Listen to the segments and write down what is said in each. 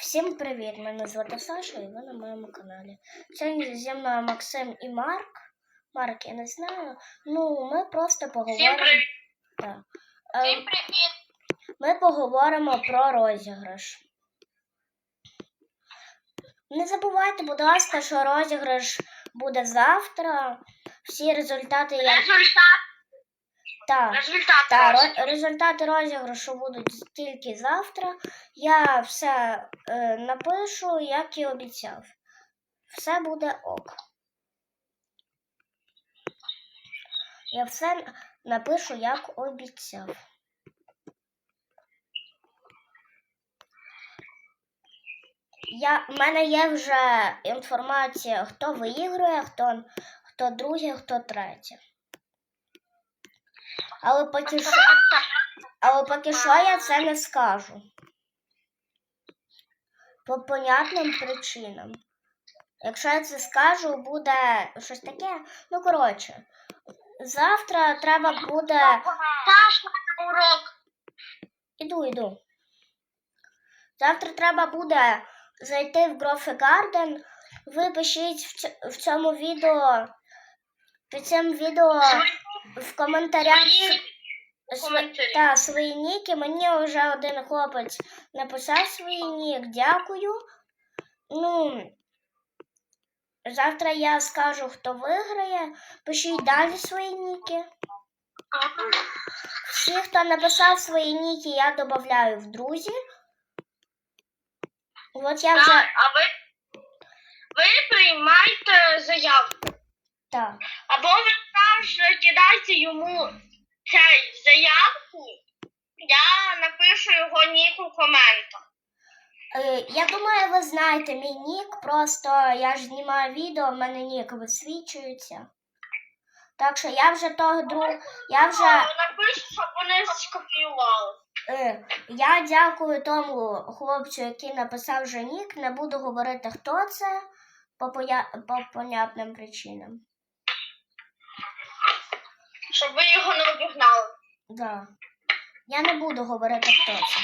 Всім привіт! Мене звати Саша і ви на моєму каналі. Сьогодні зі мною Максим і Марк. Марк, я не знаю. Ну, ми просто Всім поговоримо. привіт! Так. Е, Всім привіт! Ми поговоримо про розіграш. Не забувайте, будь ласка, що розіграш буде завтра. Всі результати я. Так. результат. Та, розіграшу. ро- результати розіграшу будуть тільки завтра. Я все е, напишу, як і обіцяв. Все буде ок. Я все напишу, як обіцяв. Я, в мене є вже інформація, хто виігрує, хто, хто друге, хто третє. Але поки що. Але поки що я це не скажу. По понятним причинам. Якщо я це скажу, буде щось таке. Ну, коротше, завтра треба буде. Урок. Іду, іду. Завтра треба буде зайти в Грофи Гарден. Ви пишіть в цьому відео. Під цим відео в коментарях. Коментарі. Та, свої ніки. Мені вже один хлопець написав свій нік. Дякую. Ну, завтра я скажу, хто виграє. Пишіть далі свої ніки. Всі, хто написав свої ніки, я додаю в друзі. От я вже. а ви, ви приймайте заявку. Так. Або ви також кидайте йому цей заявку. Я напишу його нік у коментах. Е, я думаю, ви знаєте мій нік. Просто я ж знімаю відео, в мене нік висвічується. Так що я вже того друг. Я вже. Напишу, щоб вони скопіювали. Е, я дякую тому хлопцю, який написав вже нік. Не буду говорити, хто це по, поя- по понятним причинам. Щоб ви його не обігнали. Да. Я не буду говорити, хто це.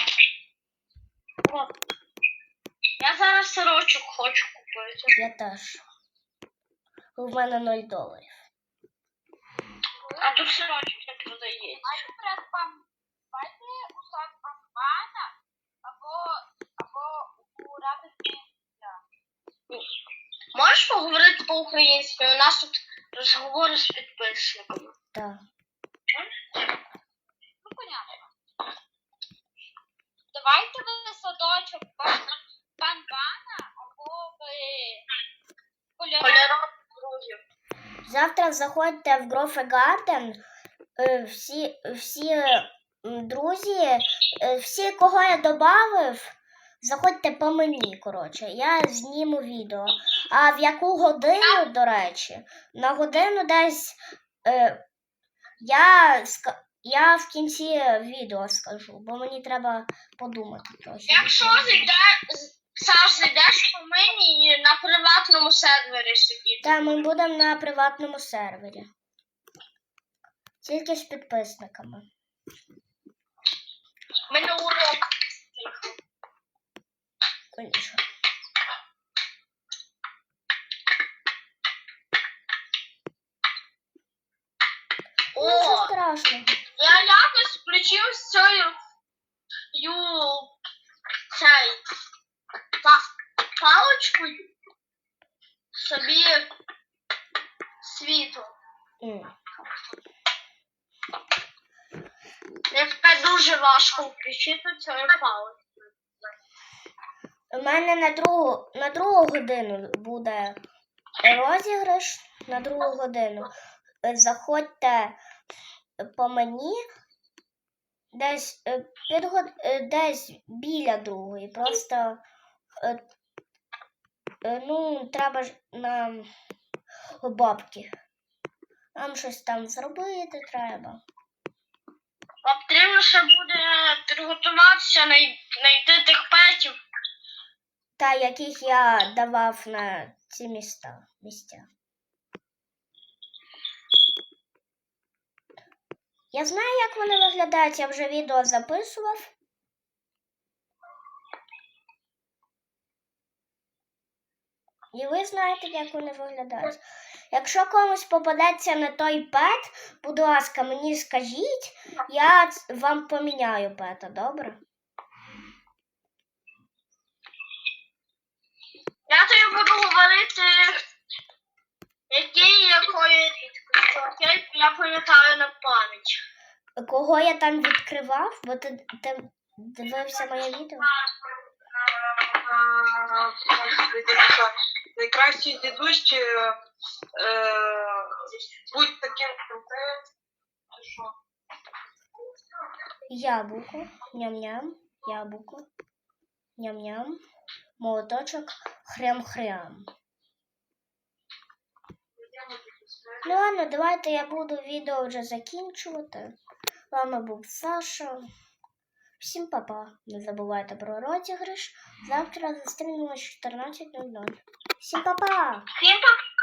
Я зараз сирочок хочу купити. Я теж. У мене 0 доларів. А тут сирочок не продається. Можеш поговорити по-українськи? У нас тут розговори з підписниками. Так. Ну, понятно. Давайте ви садочок пан пан або ви. Кольорові друзів. Завтра заходьте в Грофе Гарден. Е, Всі, всі друзі, е, всі, кого я додав, заходьте по мені, коротше. Я зніму відео. А в яку годину, до речі, на годину десь е, я, я в кінці відео скажу, бо мені треба подумати трохи. Якщо зайде, Саш, зайдеш по мені на приватному сервері сидіти. Та ми будемо на приватному сервері. Тільки з підписниками. Мене урок. Конечно. О, Нічого страшного. я якось включив цією ю, цей, па, паличкою собі світло. М. Яке дуже важко включити цією паличкою. У мене на другу, на другу годину буде розіграш. На другу годину. Е, Заходьте по мені. Десь, е, під, е, десь біля другої. Просто ну, треба ж нам бабки. Нам щось там зробити треба. Вам потрібно ще буде підготуватися, най- знайти тих петів. Та яких я давав на ці міста місця. Я знаю, як вони виглядають, я вже відео записував. І ви знаєте, як вони виглядають. Якщо комусь попадеться не той пет, будь ласка, мені скажіть, я вам поміняю пета, добре? Я тобі буду говорити, який якої рідкості. Я пам'ятаю на пам'ять. Кого я там відкривав? Бо ти, ти дивився моє відео? Найкращий дідусь чи е, будь таким крутим. Яблуко, ням-ням, яблуко, ням-ням, молоточок, хрям-хрям. Ну ладно, давайте я буду відео вже закінчувати. З вами був Саша. Всім па-па. Не забувайте про розіграш. Завтра зустрінемось о 14.00. Всім па-па! Всім па